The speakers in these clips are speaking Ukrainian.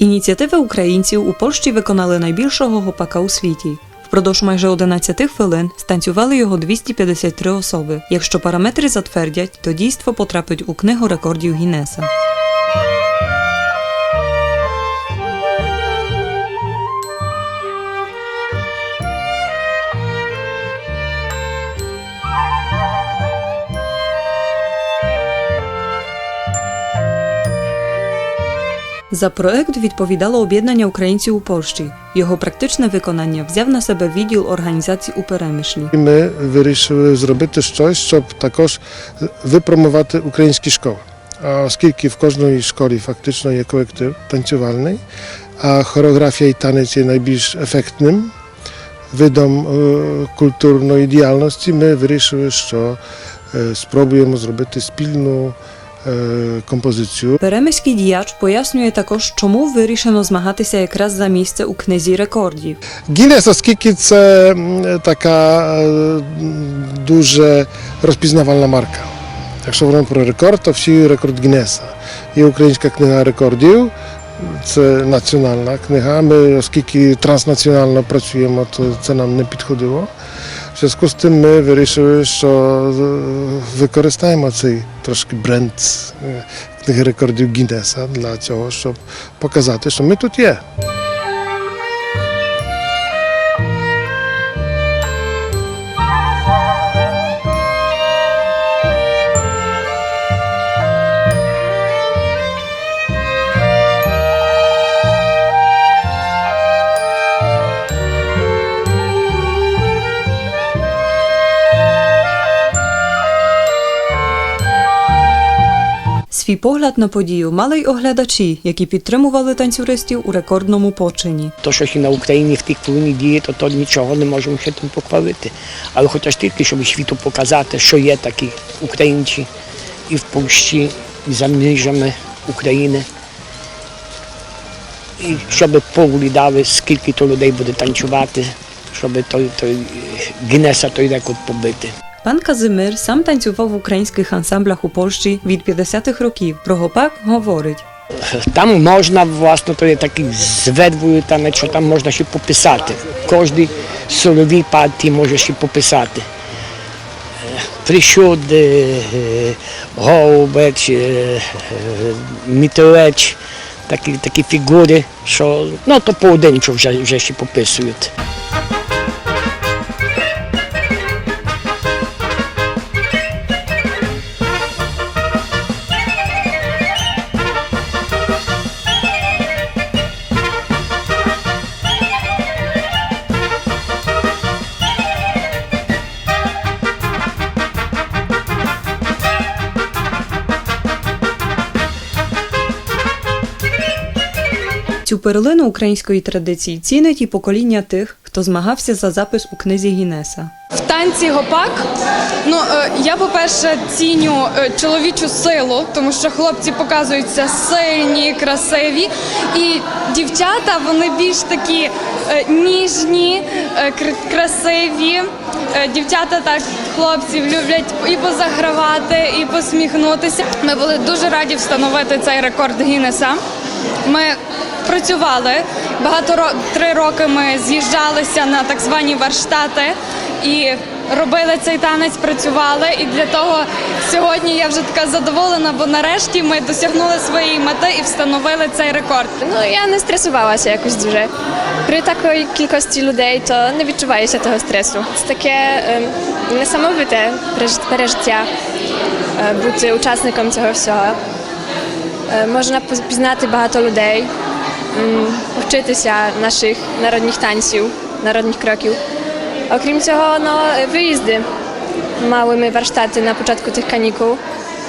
Ініціативи українців у Польщі виконали найбільшого гопака у світі. Впродовж майже 11 хвилин станцювали його 253 особи. Якщо параметри затвердять, то дійство потрапить у книгу рекордів Гіннеса. За проект відповідало об'єднання українців у Польщі. Його практичне виконання взяв на себе відділ організацій у Перемишлі. Ми вирішили зробити щось, щоб також випромувати українські школи. А оскільки в кожній школі фактично є колектив танцювальний, а хореографія і танець є найбільш ефектним видом е, культурної діяльності, ми вирішили, що е, спробуємо зробити спільну композицію. Перемиський діяч пояснює також, чому вирішено змагатися якраз за місце у книзі рекордів. Гіннес, оскільки це така е, дуже розпізнавальна марка. Якщо говоримо про рекорд, то всі рекорд Гіннеса. Є Українська книга рекордів, це національна книга. Ми, оскільки транснаціонально працюємо, то це нам не підходило. Зв'язку з тим ми вирішили, що е, використаємо цей трошки бренд е, книги рекордів Гіннеса для цього, щоб показати, що ми тут є. Погляд на подію мали й оглядачі, які підтримували танцюристів у рекордному почині. То, що і на Україні в тих хвилині діє, то, то нічого не можемо ще тим похвалити. Але хоча тільки, щоб світу показати, що є такі українці і в Польщі, і за межами України. І щоб поглядали, скільки то людей буде танцювати, щоб той, той Гіннеса той рекорд побити. Пан Казимир сам танцював в українських ансамблях у Польщі від 50-х років. Про гопак говорить. Там можна, власне, то є такий зведвою танець, що там можна ще пописати. Кожній сольовій партії може ще пописати. Е, Прищуди, е, голубець, е, мітелець, такі, такі фігури, що ну, то поодинчо вже, вже ще пописують. Перлину української традиції цінить і покоління тих, хто змагався за запис у книзі Гіннеса. В танці гопак. Ну е, я, по-перше, ціню е, чоловічу силу, тому що хлопці показуються сильні, красиві, і дівчата вони більш такі е, ніжні, красиві. Дівчата так хлопців люблять і позагравати, і посміхнутися. Ми були дуже раді встановити цей рекорд Гіннеса. Ми працювали багато три роки. Ми з'їжджалися на так звані верштати і робили цей танець, працювали. І для того сьогодні я вже така задоволена, бо нарешті ми досягнули своєї мети і встановили цей рекорд. Ну я не стресувалася якось дуже. При такої кількості людей то не відчуваєшся того стресу. Це таке ем, несамовите пережиття е, бути учасником цього всього. Е, можна пізнати багато людей, м, повчитися наших народних танців, народних кроків. Окрім цього, ну, виїзди. Мали ми warsztaty на початку тих канікул.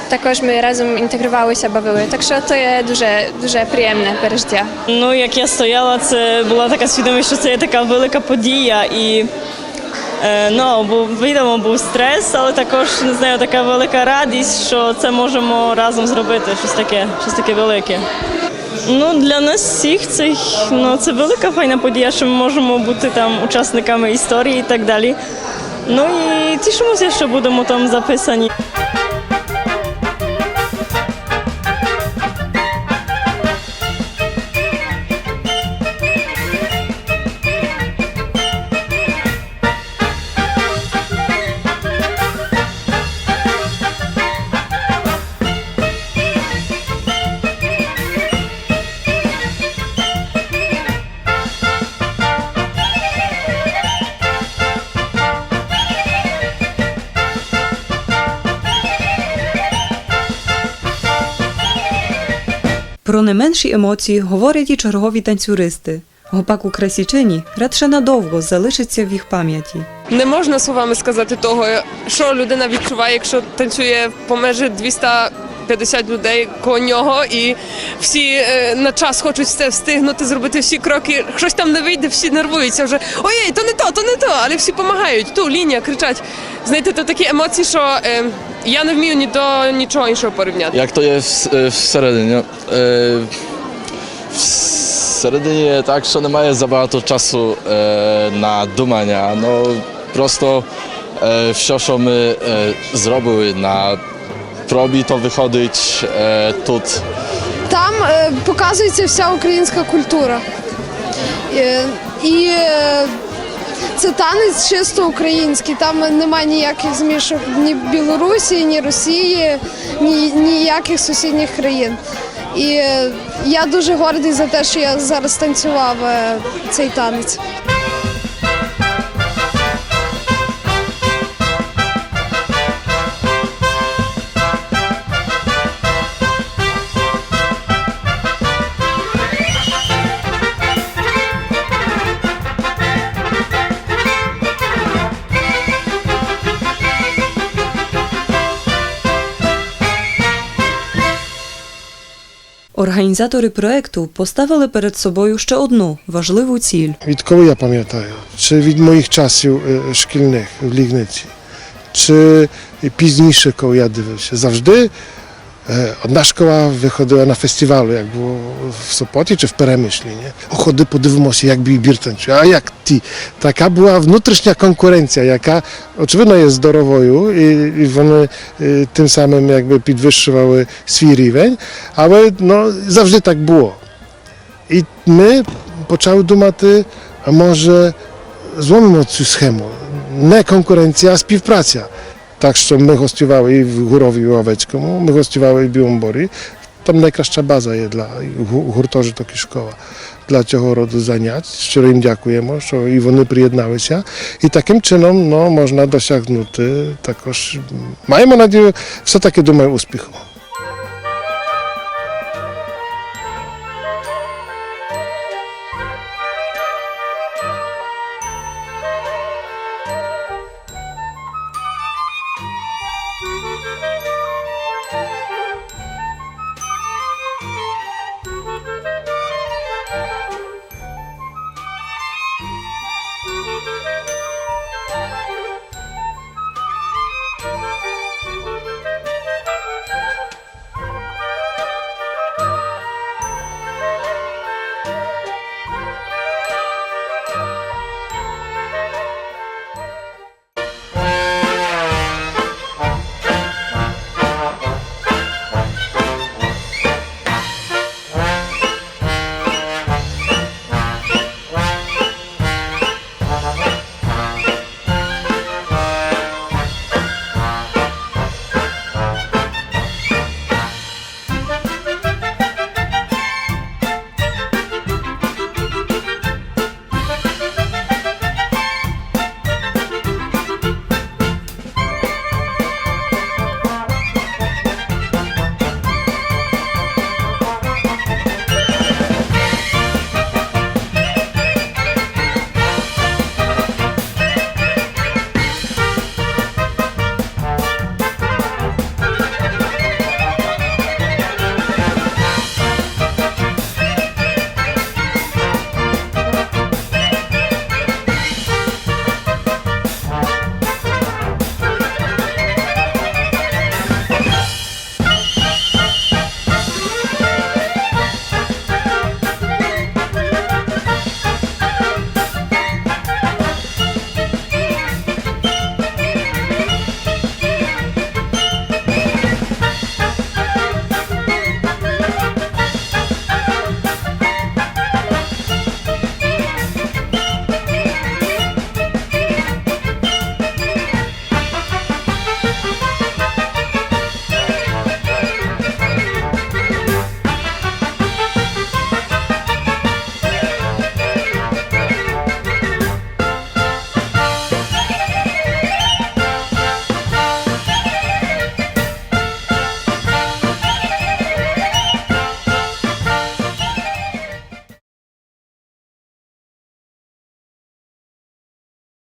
Також ми разом інтегрувалися, бавили. Так що то є дуже, дуже приємне пережиття. Ну, як я стояла, це була така свідомість, що це є така велика подія. І е, ну, був, відомо, був стрес, але також не знаю, така велика радість, що це можемо разом зробити, щось таке, щось таке велике. Ну, для нас всіх це, ну, це велика файна подія, що ми можемо бути там учасниками історії і так далі. Ну і тішимося, що будемо там записані. Про не менші емоції говорять і чергові танцюристи. Гопак у Красічині радше надовго залишиться в їх пам'яті. Не можна словами сказати того, що людина відчуває, якщо танцює по межі 250 людей коло нього, і всі е, на час хочуть все встигнути, зробити всі кроки. Щось там не вийде, всі нервуються вже. Ой, то не то, то не то, але всі допомагають. Ту лінія кричать. Знаєте, то такі емоції, що е, я не вмію ні до нічого іншого порівняти. Jak to jest e, всередині? Е, Всередині є так, що немає забагато часу е, на думання. Ну, просто е, все, що ми е, зробили на пробі, то виходить е, тут. Там е, показується вся українська культура. Е, і е, це танець чисто український. Там немає ніяких змішок ні Білорусі, ні Росії, ні ніяких сусідніх країн. І е, я дуже гордий за те, що я зараз танцював е, цей танець. Організатори проекту поставили перед собою ще одну важливу ціль. Відколи я пам'ятаю, чи від моїх часів е, шкільних в Лігниці, чи пізніше, коли я дивився, завжди одна школа виходила на фестивалу, як було в Сопоті чи в Перемишлі. Не? Ходи, подивимося, як бій бір танцює. А як ті? Така була внутрішня конкуренція, яка очевидно є здоровою, і, і вони е, тим самим якби підвищували свій рівень, але ну, завжди так було. І ми почали думати, а може зломимо цю схему. Не конкуренція, а співпраця. Так що ми гостювали і в Гурові Овецькому, ми гостювали і в Білому Борі. Там найкраща база є для гу- гуртожиток і школа для цього роду занять. Щиро їм дякуємо, що і вони приєдналися. І таким чином ну, можна досягнути також. Маємо надію, все-таки думаю, успіху.